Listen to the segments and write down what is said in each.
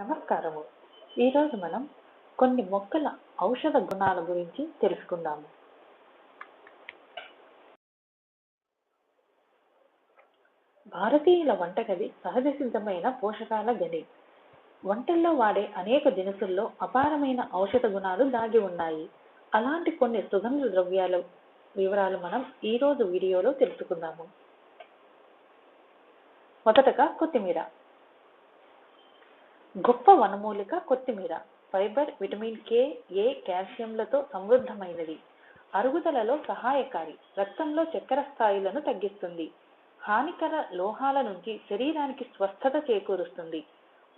నమస్కారము. ఈరోజు మనం కొన్ని మొక్కల ఔషధ గుణాల గురించి తెలుసుకుందాము. భారతీయుల వంటగది సహజ సిద్ధమైన పోషకాల గని వంటల్లో వాడే అనేక దినుసుల్లో అపారమైన ఔషధ గుణాలు దాగి ఉన్నాయి. అలాంటి కొన్ని సుగంధ ద్రవ్యాల వివరాలు మనం ఈ రోజు వీడియోలో తెలుసుకుందాము. మొదటగా కొత్తిమీర. గొప్ప వనమూలిక కొత్తిమీర ఫైబర్ విటమిన్ కే ఏ కాల్షియంలతో సమృద్ధమైనది. అరుగుదలలో సహాయకారి రక్తంలో చక్కెర స్థాయిలను తగ్గిస్తుంది. హానికర లోహాల నుంచి శరీరానికి స్వస్థత చేకూరుస్తుంది.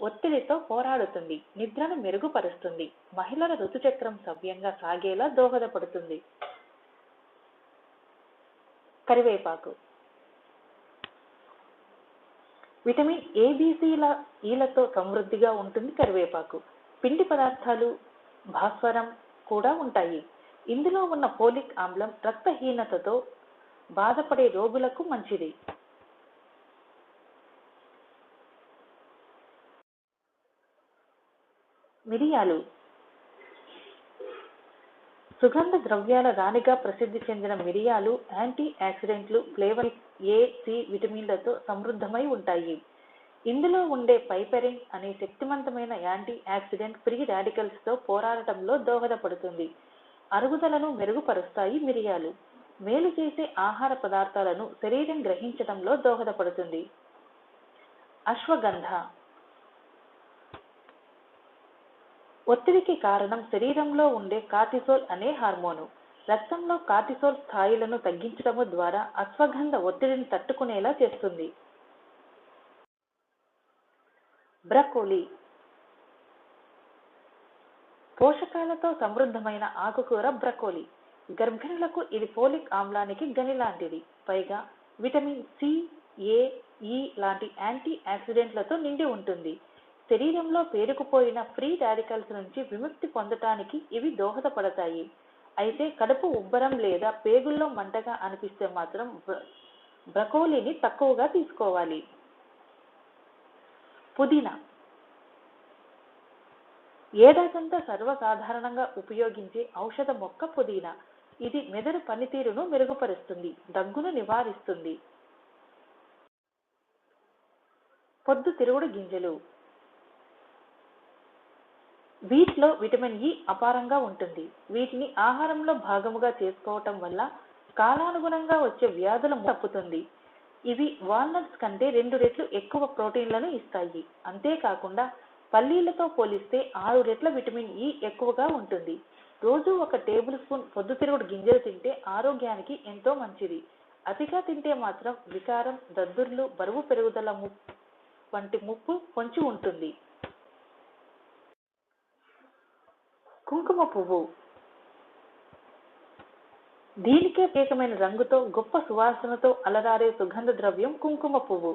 ఒత్తిడితో పోరాడుతుంది. నిద్రను మెరుగుపరుస్తుంది. మహిళల ఋతుచక్రం సవ్యంగా సాగేలా దోహదపడుతుంది. కరివేపాకు విటమిన్ ఏబిసిల ఈలతో సమృద్ధిగా ఉంటుంది కరివేపాకు. పిండి పదార్థాలు భాస్వరం కూడా ఉంటాయి. ఇందులో ఉన్న పోలిక్ ఆమ్లం రక్తహీనతతో బాధపడే రోగులకు మంచిది. మిరియాలు. సుగంధ ద్రవ్యాల రాణిగా ప్రసిద్ధి చెందిన మిరియాలు యాంటీ ఆక్సిడెంట్లు ఫ్లేవర్ ఏ సి విటమిన్లతో సమృద్ధమై ఉంటాయి. ఇందులో ఉండే పైపెరిన్ అనే శక్తివంతమైన యాంటీ ఆక్సిడెంట్ ఫ్రీ రాడికల్స్తో పోరాడటంలో దోహదపడుతుంది. అరుగుదలను మెరుగుపరుస్తాయి మిరియాలు. మేలు చేసే ఆహార పదార్థాలను శరీరం గ్రహించడంలో దోహదపడుతుంది. అశ్వగంధ. ఒత్తిడికి కారణం శరీరంలో ఉండే కార్టిసోల్ అనే హార్మోను. రక్తంలో కార్టిసోల్ స్థాయిలను తగ్గించడం ద్వారా అశ్వగంధ ఒత్తిడిని తట్టుకునేలా చేస్తుంది. బ్రకోలీ. పోషకాలతో సమృద్ధమైన ఆకుకూర బ్రకోలీ. గర్భిణులకు ఇది ఫోలిక్ ఆమ్లానికి గని లాంటిది పైగా విటమిన్ సి ఏ ఈ లాంటి యాంటీ ఆక్సిడెంట్లతో నిండి ఉంటుంది. శరీరంలో పేరుకుపోయిన ఫ్రీ రాడికల్స్ నుంచి విముక్తి పొందటానికి ఇవి దోహదపడతాయి. అయితే కడుపు ఉబ్బరం లేదా పేగుల్లో మంటగా అనిపిస్తే మాత్రం బ్రకోలీని తక్కువగా తీసుకోవాలి. పుదీనా. ఏడాదంతా సర్వసాధారణంగా ఉపయోగించే ఔషధ మొక్క పుదీనా. ఇది మెదడు పనితీరును మెరుగుపరుస్తుంది దగ్గును నివారిస్తుంది. పొద్దు తిరుగుడు గింజలు. వీటిలో విటమిన్ ఇ అపారంగా ఉంటుంది. వీటిని ఆహారంలో భాగముగా చేసుకోవటం వల్ల కాలానుగుణంగా వచ్చే వ్యాధుల తప్పుతుంది ఇవి వాల్నట్స్ కంటే రెండు రెట్లు ఎక్కువ ప్రోటీన్లను ఇస్తాయి. అంతేకాకుండా పల్లీలతో పోలిస్తే ఆరు రెట్ల విటమిన్ ఇ ఎక్కువగా ఉంటుంది. రోజు ఒక టేబుల్ స్పూన్ పొద్దుతిరుగుడు గింజలు తింటే ఆరోగ్యానికి ఎంతో మంచిది. అతిగా తింటే మాత్రం వికారం దద్దుర్లు బరువు పెరుగుదల వంటి ముప్పు పొంచి ఉంటుంది. కుంకుమ పువ్వు. దీనికే ప్రత్యేకమైన రంగుతో గొప్ప సువాసనతో అలరారే సుగంధ ద్రవ్యం కుంకుమ పువ్వు.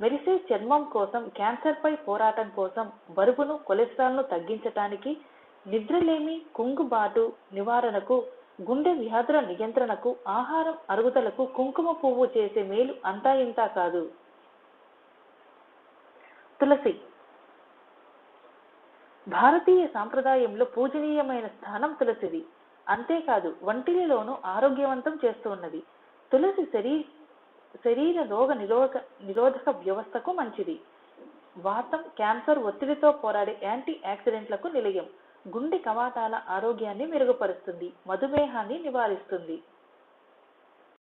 మెరిసే చర్మం కోసం క్యాన్సర్ పై పోరాటం కోసం బరువును కొలెస్ట్రాల్ను తగ్గించటానికి నిద్రలేమి కుంగుబాటు నివారణకు గుండె వ్యాధుల నియంత్రణకు ఆహారం అరుగుదలకు కుంకుమ పువ్వు చేసే మేలు అంతా ఇంతా కాదు. తులసి భారతీయ సాంప్రదాయంలో పూజనీయమైన స్థానం తులసిది. అంతేకాదు వంటిలిలోనూ ఆరోగ్యవంతం చేస్తూ ఉన్నది. తులసి శరీ శరీర రోగ నిరోధక నిరోధక వ్యవస్థకు మంచిది. వాతం క్యాన్సర్ ఒత్తిడితో పోరాడే యాంటీ ఆక్సిడెంట్లకు నిలయం. గుండె కవాటాల ఆరోగ్యాన్ని మెరుగుపరుస్తుంది. మధుమేహాన్ని నివారిస్తుంది.